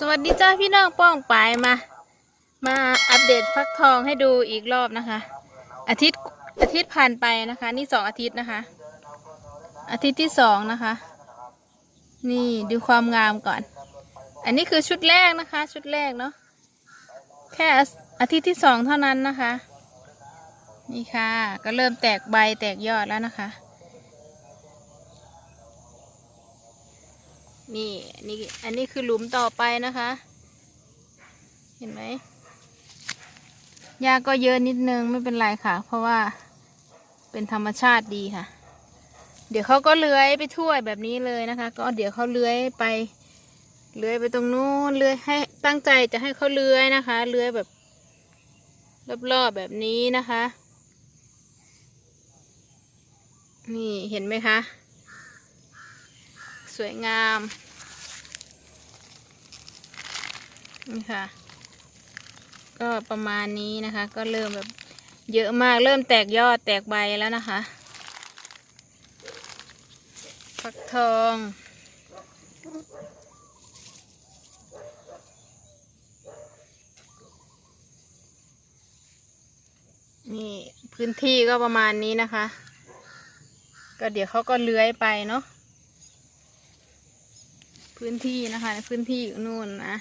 สวัสดีจ้าพี่น้องป้องปายมา มาอัปเดตฟักทองให้ดูอีกรอบนะคะ อาทิตย์อาทิตย์ผ่านไปนะคะ นี่สองอาทิตย์นะคะ อาทิตย์ที่สองนะคะ นี่ดูความงามก่อน อันนี้คือชุดแรกนะคะ ชุดแรกเนาะแค่อาทิตย์ที่สองเท่านั้นนะคะ นี่ค่ะ ก็เริ่มแตกใบแตกยอดแล้วนะคะ นี่นนี้อันนี้คือหลุมต่อไปนะคะ เห็นไหมหญ้าก็เยอะนิดนึงไม่เป็นไรค่ะ เพราะว่าเป็นธรรมชาติดีค่ะ เดี๋ยวเขาก็เลื้อยไปทั่วแบบนี้เลยนะคะ ก็เดี๋ยวเขาเลื้อยไปเลื้อยไปตรงนู้นเลื้อยให้ตั้งใจจะให้เขาเลื้อยนะคะเลื้อยแบบรอบๆแบบนี้นะคะ นี่เห็นไหมคะ สวยงาม นี่ค่ะ ก็ประมาณนี้นะคะ ก็เริ่มแบบเยอะมากเริ่มแตกยอดแตกใบแล้วนะคะฟักทอง นี่พื้นที่ก็ประมาณนี้นะคะ ก็เดี๋ยวเขาก็เลื้อยไปเนาะ พื้นที่นะคะในพื้นที่อยู่นู่นนะ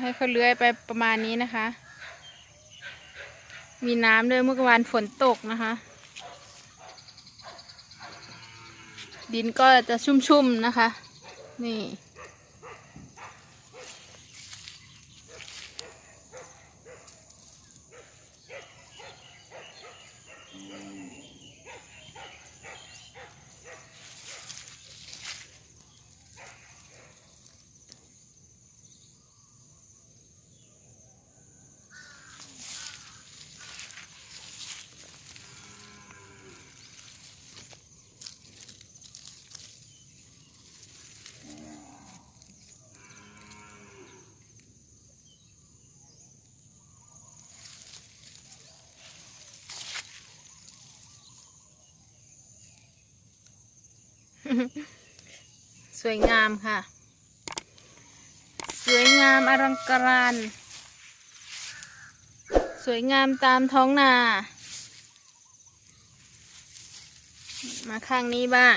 ให้เขาเลื้อยไปประมาณนี้นะคะ มีน้ำด้วยเมื่อวานฝนตกนะคะ ดินก็จะชุ่มๆนะคะ นี่ สวยงามค่ะ สวยงามอลังการสวยงามตามท้องนา มาข้างนี้บ้าง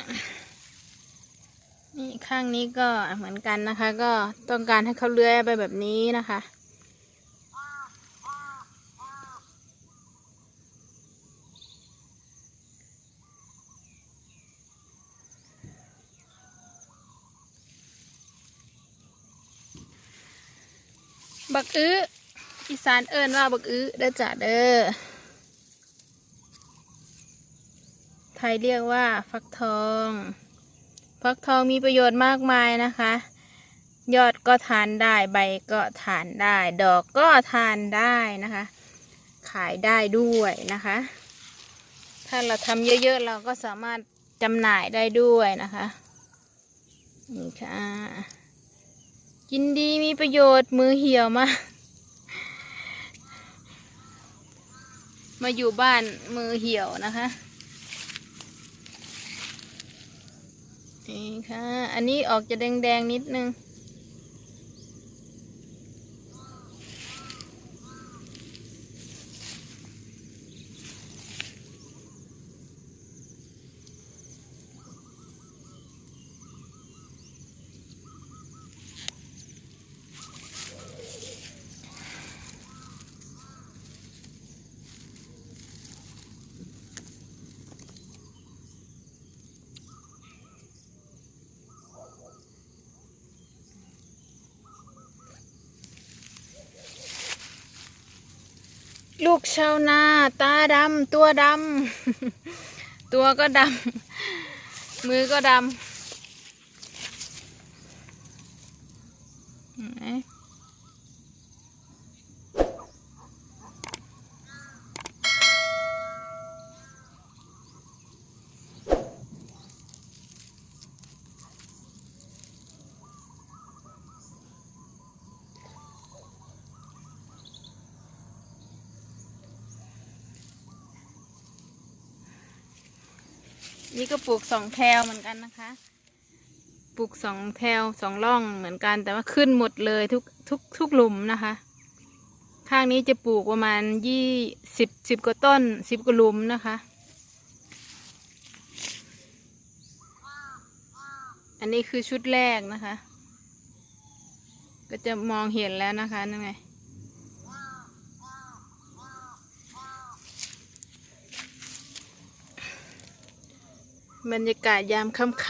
นี่ข้างนี้ก็เหมือนกันนะคะ ก็ต้องการให้เขาเลื้อยไปแบบนี้นะคะ บักอื้ออีสานเอิญว่าบักอื้อเด้อจ้ะเด้อไทยเรียกว่าฟักทอง ฟักทองมีประโยชน์มากมายนะคะ ยอดก็ทานได้ใบก็ทานได้ ดอกก็ทานได้นะคะ ขายได้ด้วยนะคะ ถ้าเราทำเยอะๆเราก็สามารถจำหน่ายได้ด้วยนะคะ นี่ค่ะ กินดีมีประโยชน์มือเหี่ยวมา มาอยู่บ้านมือเหี่ยวนะคะ นี่ค่ะ อันนี้ออกจะแดงๆนิดนึง ลูกชาวนาตาดำตัวดำตัวก็ดำมือก็ดำ นี่ก็ปลูกสองแถวเหมือนกันนะคะ ปลูกสองแถวสองร่องเหมือนกันแต่ว่าขึ้นหมดเลยทุกทุกทุกหลุมนะคะ ข้างนี้จะปลูกประมาณยี่สิบสิบกว่าต้นสิบกว่าหลุมนะคะ อันนี้คือชุดแรกนะคะ ก็จะมองเห็นแล้วนะคะนั่นไง บรรยากาศยามค่ำๆ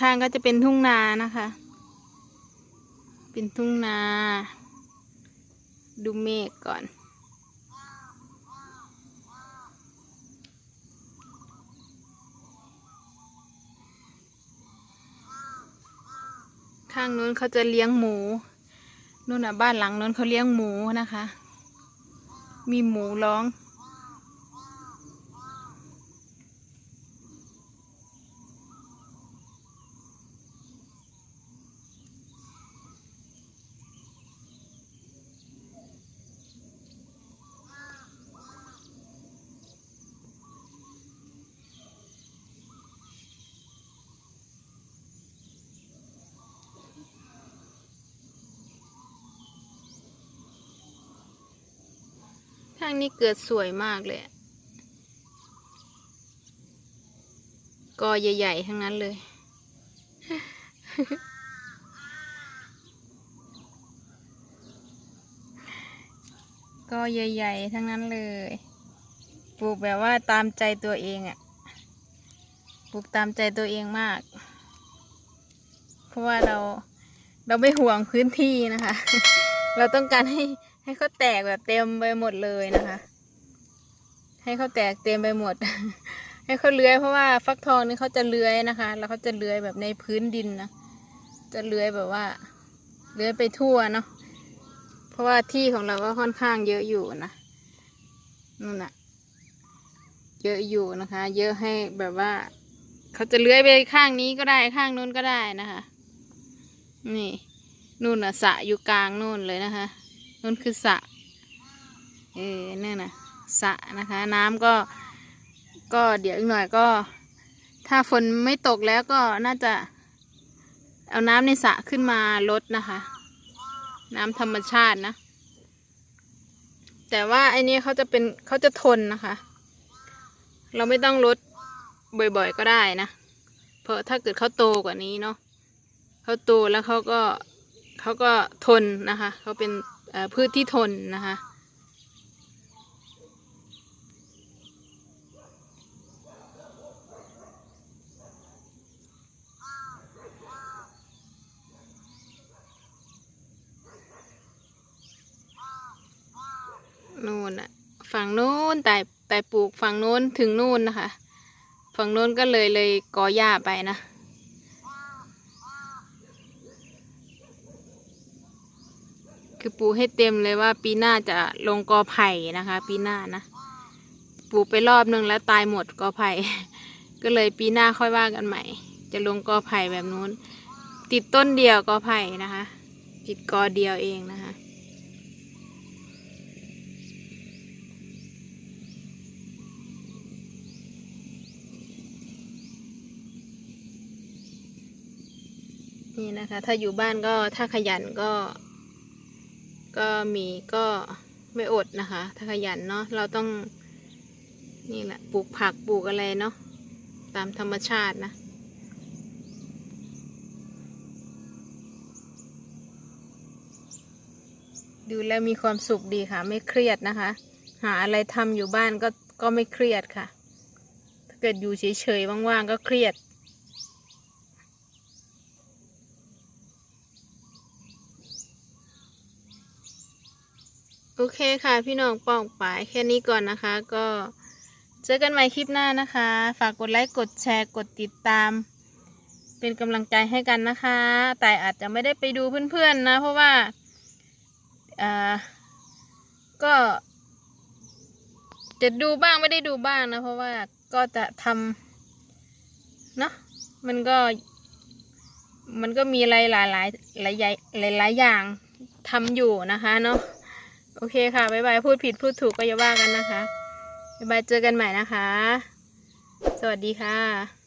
ข้างๆก็จะเป็นทุ่งนานะคะ เป็นทุ่งนา ดูเมฆก่อนข้างนู้นเขาจะเลี้ยงหมูนู่นน่ะบ้านหลังนู้นเขาเลี้ยงหมูนะคะ มีหมูร้อง ทางนี้เกิดสวยมากเลยกอใหญ่ ๆ ทั้งนั้นเลย กอใหญ่ ๆ ทั้งนั้นเลย ปลูกแบบว่าตามใจตัวเองอะปลูกตามใจตัวเองมาก เพราะว่าเราเราไม่ห่วงพื้นที่นะคะ เราต้องการให้ ให้เขาแตกแบบเต็มไปหมดเลยนะคะ ให้เขาแตกเต็มไปหมด ให้เขาเลื้อยเพราะว่าฟักทองนี่เขาจะเลื้อยนะคะ แล้วเขาจะเลื้อยแบบในพื้นดินนะจะเลื้อยแบบว่าเลื้อยไปทั่วเนาะเพราะว่าที่ของเราก็ค่อนข้างเยอะอยู่นะนู่นน่ะเยอะอยู่นะคะ เยอะให้แบบว่าเขาจะเลื้อยไปข้างนี้ก็ได้ข้างนู้นก็ได้นะคะ นี่นู่นน่ะสะอยู่กลางนู่นเลยนะคะ นู่นคือสระเออเนี่ยนะสระนะคะ น้ำก็ ก็เดี๋ยวอีกหน่อยก็ ถ้าฝนไม่ตกแล้วก็น่าจะ เอาน้ำในสระขึ้นมาลดนะคะ น้ำธรรมชาตินะ แต่ว่าไอเนี้เขาจะเป็นเขาจะทนนะคะ เราไม่ต้องลดบ่อยๆก็ได้นะ เพราะถ้าเกิดเขาโตกว่านี้เนาะเขาโตแล้วเขาก็เขาก็ทนนะคะ เขาเป็น พืชที่ทนนะคะนู่นอะฝั่งนู้นแต่แต่ปลูกฝั่งนู้นถึงนู่นนะคะ ฝั่งนู้นก็เลยเลยกอหญ้าไปนะ คือปูให้เต็มเลยว่าปีหน้าจะลงกอไผ่นะคะ ปีหน้านะ ปูไปรอบนึงแล้วตายหมดกอไผ่ ก็เลยปีหน้าค่อยว่ากันใหม่ จะลงกอไผ่แบบนู้น ติดต้นเดียวกอไผ่นะคะ ติดกอเดียวเองนะคะนี่นะคะ ถ้าอยู่บ้านก็ถ้าขยันก็ ก็มีก็ไม่อดนะคะ ถ้าขยันเนาะเราต้องนี่แหละปลูกผักปลูกอะไรเนาะตามธรรมชาตินะดูแล้วมีความสุขดีค่ะ ไม่เครียดนะคะ หาอะไรทำอยู่บ้านก็ก็ไม่เครียดค่ะ ถ้าเกิดอยู่เฉยๆว่างๆก็เครียด เคค่ะพี่น้องป้องปายแค่นี้ก่อนนะคะ ก็เจอกันใหม่คลิปหน้านะคะ ฝากกดไลค์กดแชร์กดติดตาม เป็นกำลังใจให้กันนะคะ แต่อาจจะไม่ได้ไปดูเพื่อนๆนะ เพราะว่าอ่าก็ จะดูบ้างไม่ได้ดูบ้างนะ เพราะว่าก็จะทำเนาะมันก็ มันก็มีอะไรหลายหลายหลายหลายหลายอย่างทำอยู่นะคะเนาะ โอเคค่ะ บ๊ายบาย พูดผิดพูดถูกก็อย่าว่ากันนะคะ บ๊ายบาย เจอกันใหม่นะคะ สวัสดีค่ะ